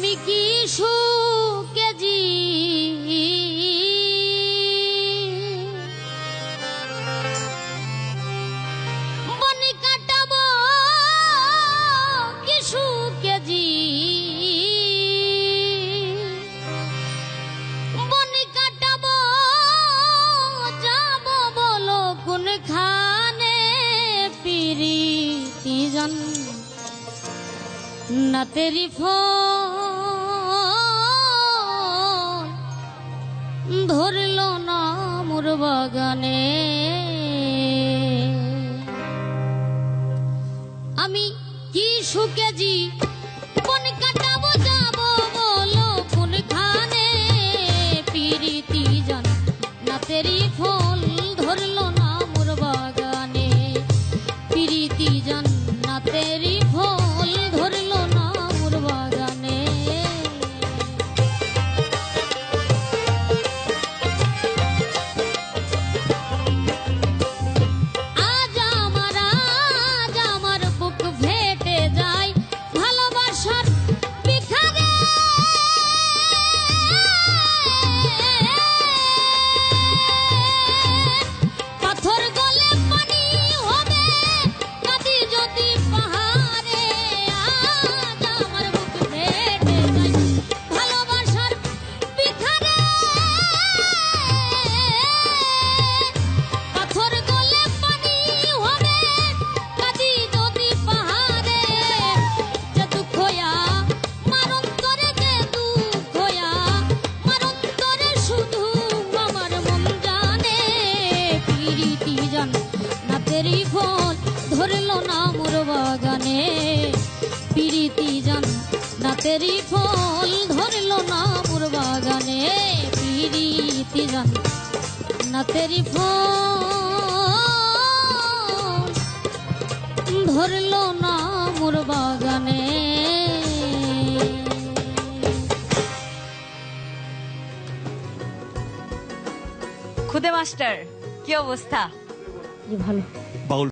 আমি কি সুকেজি বনি কাটাবো, কি সুকেজি বনি কাটাবো, যাব বলো কোন খানে পিরিতি জন না তেরি ফোন বাগানে। আমি কি সুকেজি কোন কাটাবো, যাব বলো কোন খানে পিরিতি জান না তেরি ফল ধরলো না মোর বাগানে। পিরিতি জান না তেরি বাগানে পিরিতি জান না তেরি ফল ধরলো না মোর বাগানে। পিরিতি জান না তেরি ফল ধরলো না মোর বাগানে। খুদে মাস্টার কি অবস্থা? ভালো। বাউল